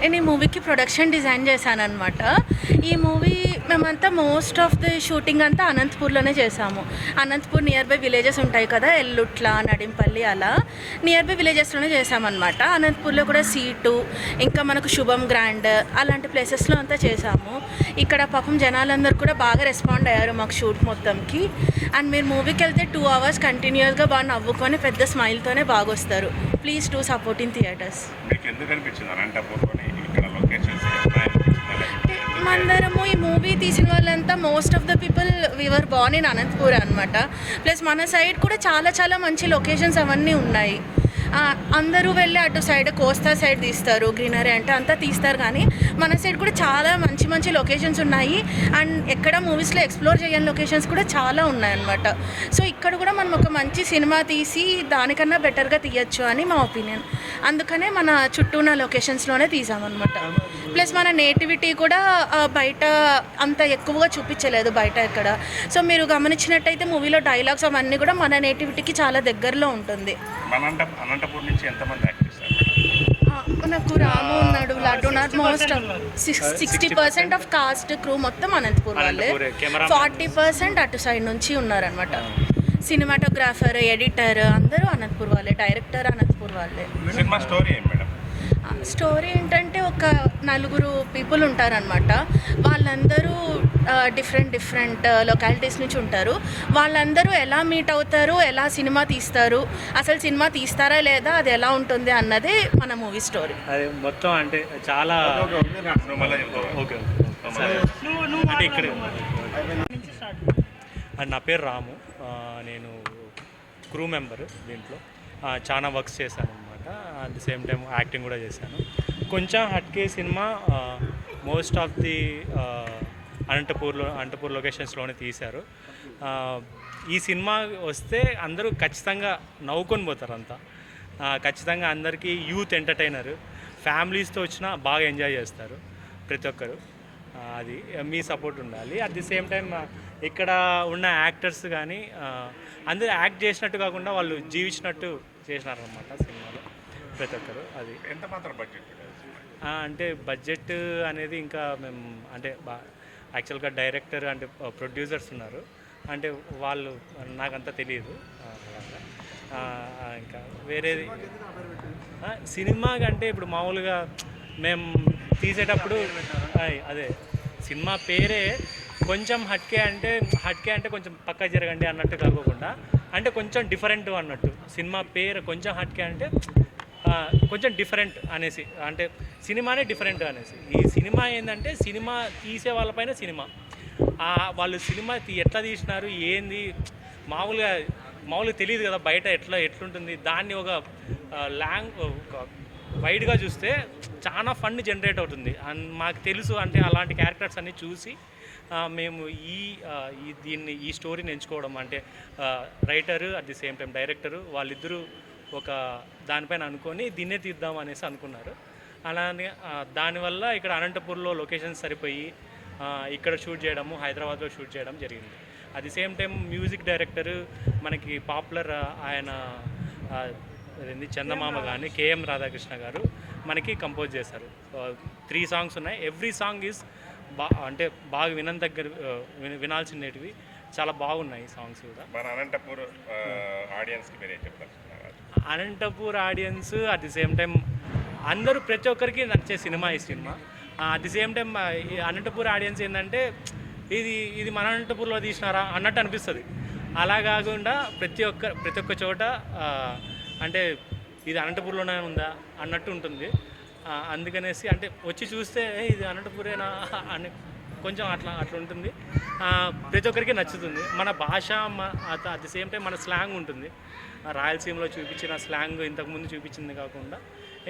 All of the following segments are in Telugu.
నేను ఈ మూవీకి ప్రొడక్షన్ డిజైన్ చేశాను అనమాట ఈ మూవీ మేమంతా మోస్ట్ ఆఫ్ ది షూటింగ్ అంతా అనంతపూర్లోనే చేసాము అనంతపూర్ నియర్ బై విలేజెస్ ఉంటాయి కదా ఎల్లుట్ల నడింపల్లి అలా. నియర్ బై విలేజెస్లోనే చేసామన్నమాట అనంతపూర్లో కూడా సీటు ఇంకా మనకు శుభం గ్రాండ్ అలాంటి ప్లేసెస్లో అంతా చేసాము ఇక్కడ పాపం జనాలందరూ కూడా బాగా రెస్పాండ్ అయ్యారు మాకు షూట్ మొత్తంకి. అండ్ మీరు మూవీకి వెళ్తే టూ అవర్స్ కంటిన్యూస్గా బాగా నవ్వుకొని పెద్ద స్మైల్తోనే బాగా వస్తారు please to support in theatres మీకు ఎందుకు అనిపించింది అనంతపూర్లోనే మందరము ఈ మూవీ తీసిన వాళ్ళంతా most of the people we were born in Anantapur అనమాట ప్లస్ మన సైడ్ కూడా చాలా చాలా మంచి లొకేషన్స్ అవన్నీ ఉన్నాయి. అందరూ వెళ్ళి అటు సైడ్ కోస్తా సైడ్ తీస్తారు గ్రీనరీ అంటే అంతా తీస్తారు కానీ మన సైడ్ కూడా చాలా మంచి మంచి లొకేషన్స్ ఉన్నాయి. అండ్ ఎక్కడ మూవీస్లో ఎక్స్ప్లోర్ చేయని లొకేషన్స్ కూడా చాలా ఉన్నాయన్నమాట సో ఇక్కడ కూడా మనం ఒక మంచి సినిమా తీసి దానికన్నా బెటర్గా తీయచ్చు అని మా ఒపీనియన్ అందుకనే మన చుట్టూ ఉన్న లొకేషన్స్లోనే తీసామన్నమాట. ప్లస్ మన నేటివిటీ కూడా బయట అంత ఎక్కువగా చూపించలేదు బయట ఎక్కడ. సో మీరు గమనించినట్టయితే మూవీలో డైలాగ్స్ అవన్నీ కూడా మన నేటివిటీకి చాలా దగ్గరలో ఉంటుంది. అనంతపూర్ నుంచి ఎంతమంది మనకు రాము ఉన్నాడు లడ్డు ఉన్నాడు most sixty percent of cast crew మొత్తం అనంతపూర్ వాళ్ళే. ఫార్టీ పర్సెంట్ అటు సైడ్ నుంచి ఉన్నారనమాట సినిమాటోగ్రాఫర్ ఎడిటర్ అందరూ అనంతపూర్ వాళ్ళే డైరెక్టర్ అనంతపూర్ వాళ్ళే. Cinema story madam? స్టోరీ ఏంటంటే ఒక నలుగురు పీపుల్ ఉంటారనమాట వాళ్ళందరూ డిఫరెంట్ డిఫరెంట్ లొకాలిటీస్ నుంచి ఉంటారు. వాళ్ళందరూ ఎలా మీట్ అవుతారు ఎలా సినిమా తీస్తారు అసలు సినిమా తీస్తారా లేదా అది ఎలా ఉంటుంది అన్నదే మన మూవీ స్టోరీ. అది మొత్తం అంటే చాలా అంటే ఇక్కడ నా పేరు రాము. నేను క్రూ మెంబర్ దీంట్లో. ఆ, చాలా వర్క్స్ చేశాను. అనమాట at the same time acting కూడా చేశాను. కొంచెం హట్కే సినిమా మోస్ట్ ఆఫ్ ది అనంతపూర్లో అనంతపూర్ లొకేషన్స్లోనే తీశారు. ఈ సినిమా వస్తే అందరూ ఖచ్చితంగా నవ్వుకొని పోతారు అంతా ఖచ్చితంగా అందరికీ యూత్ ఎంటర్టైనర్. ఫ్యామిలీస్తో వచ్చినా బాగా ఎంజాయ్ చేస్తారు ప్రతి ఒక్కరు. అది మీ సపోర్ట్ ఉండాలి. అట్ ది సేమ్ టైం ఇక్కడ ఉన్న యాక్టర్స్ కానీ అందరూ యాక్ట్ చేసినట్టు కాకుండా వాళ్ళు జీవించినట్టు చేసినారనమాట సినిమా. ప్రతి ఒక్కరు అది. ఎంత మాత్రం బడ్జెట్ అంటే బడ్జెట్ అనేది ఇంకా మేము అంటే బా యాక్చువల్గా డైరెక్టర్ అంటే ప్రొడ్యూసర్స్ ఉన్నారు. అంటే వాళ్ళు నాకంతా తెలియదు ఇంకా వేరేది సినిమా కంటే ఇప్పుడు మామూలుగా మేము తీసేటప్పుడు అదే. సినిమా పేరే కొంచెం హట్కే అంటే హట్కే అంటే కొంచెం పక్క జరగండి అన్నట్టు కాకోకుండా అంటే కొంచెం డిఫరెంట్ అన్నట్టు. సినిమా పేరు కొంచెం హట్కే అంటే కొంచెం డిఫరెంట్ అనేసి అంటే సినిమానే డిఫరెంట్ అనేసి. ఈ సినిమా ఏంటంటే సినిమా తీసే వాళ్ళపైన సినిమా. వాళ్ళు సినిమా తీ- ఎట్లా తీసినారు ఏంది? మామూలుగా మామూలుగా తెలియదు కదా బయట ఎట్లా ఎట్లుంటుంది? దాన్ని ఒక లాంగ్ ఒక వైడ్గా చూస్తే చాలా ఫండ్ జనరేట్ అవుతుంది. అండ్ మాకు తెలుసు అంటే అలాంటి క్యారెక్టర్స్ అన్ని చూసి మేము ఈ ఈ దీన్ని ఈ స్టోరీని ఎంచుకోవడం. అంటే writer at the same time director వాళ్ళిద్దరూ ఒక దానిపైన అనుకొని దీన్నే తీద్దాం అనేసి అనుకున్నారు. అలానే దానివల్ల ఇక్కడ అనంతపూర్లో లొకేషన్స్ సరిపోయి ఇక్కడ షూట్ చేయడము హైదరాబాద్లో షూట్ చేయడం జరిగింది. At the same time music director మనకి పాపులర్ ఆయన అదేంది చందమామ కానీ కేఎం రాధాకృష్ణ గారు మనకి కంపోజ్ చేశారు. త్రీ సాంగ్స్ ఉన్నాయి. ఎవ్రీ సాంగ్ ఈజ్ బా అంటే బాగా వినంత దగ్గర వినాల్సినవి. చాలా బాగున్నాయి సాంగ్స్ కూడా. మన అనంతపూర్ ఆడియన్స్కి మీరు ఏం చెప్తారు Anantapur audience at the same time అందరూ ప్రతి ఒక్కరికి నచ్చే సినిమా ఈ సినిమా. అట్ ది సేమ్ టైం ఈ అనంతపూర్ ఆడియన్స్ ఏంటంటే ఇది ఇది మన అనంతపూర్లో తీసినారా అన్నట్టు అనిపిస్తుంది. అలా కాకుండా ప్రతి ఒక్క ప్రతి ఒక్క చోట అంటే ఇది అనంతపూర్లోనే ఉందా అన్నట్టు ఉంటుంది. అందుకనేసి అంటే వచ్చి చూస్తే "ఏ, ఇది అనంతపూరేనా? అని కొంచెం అట్లా అట్లా ఉంటుంది ఆ, ప్రతి ఒక్కరికి నచ్చుతుంది. మన భాష అట్ ది సేమ్ టైం మన స్లాంగ్ ఉంటుంది. రాయలసీమలో చూపించిన స్లాంగ్ ఇంతకుముందు చూపించింది కాకుండా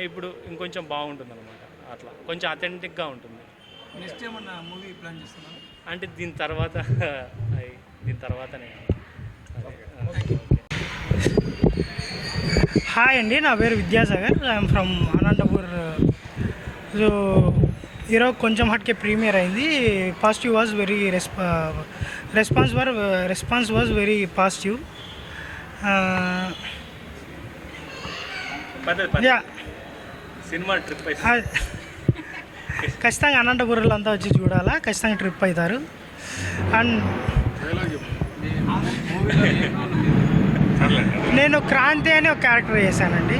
ఇప్పుడు ఇంకొంచెం బాగుంటుంది అనమాట అట్లా. కొంచెం అథెంటిక్గా ఉంటుంది. నెక్స్ట్ ఏమన్నా మూవీ ప్లాన్ చేస్తున్నాను అంటే దీని తర్వాత దీని తర్వాతనే. హాయ్ అండి నా పేరు Vidyasagar. I'm from Anantapur so ఈరోజు కొంచెం హట్కే ప్రీమియర్ అయింది. పాజిటివ్ వాజ్ వెరీ రెస్పా రెస్పాన్స్ వర్ రెస్పాన్స్ వాజ్ వెరీ పాజిటివ్. సినిమా ట్రిప్ ఖచ్చితంగా అనంతపురంలో అంతా వచ్చి చూడాలా? ఖచ్చితంగా ట్రిప్ అవుతారు. అండ్ నేను క్రాంతి అని ఒక క్యారెక్టర్ చేశానండి.